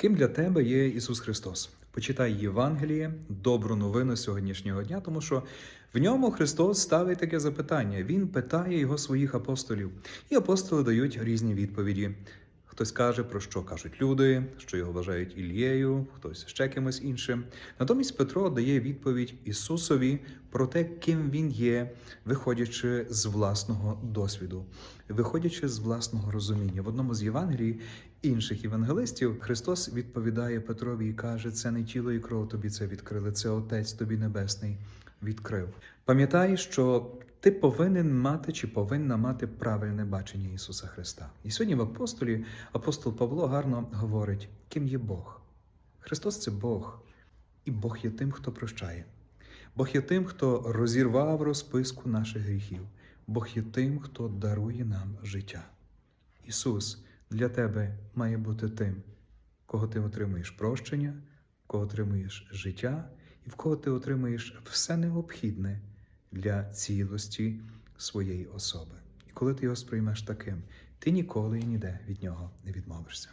Ким для тебе є Ісус Христос? Почитай Євангеліє, добру новину сьогоднішнього дня, тому що в ньому Христос ставить таке запитання. Він питає його своїх апостолів, і апостоли дають різні відповіді. Хтось каже, про що кажуть люди, що його вважають Ілією, хтось ще кимось іншим. Натомість Петро дає відповідь Ісусові про те, ким він є, виходячи з власного досвіду, виходячи з власного розуміння. В одному з Євангелій інших євангелистів Христос відповідає Петрові і каже: це не тіло і кров тобі це відкрили, це Отець тобі Небесний відкрив. Пам'ятай, що ти повинен мати чи повинна мати правильне бачення Ісуса Христа. І сьогодні в апостолі апостол Павло гарно говорить, ким є Бог. Христос це Бог, і Бог є тим, хто прощає. Бог є тим, хто розірвав розписку наших гріхів. Бог є тим, хто дарує нам життя. Ісус для тебе має бути тим, кого ти отримуєш прощення, кого отримуєш життя і в кого ти отримуєш все необхідне для цілості своєї особи. І коли ти його сприймеш таким, ти ніколи і ніде від нього не відмовишся.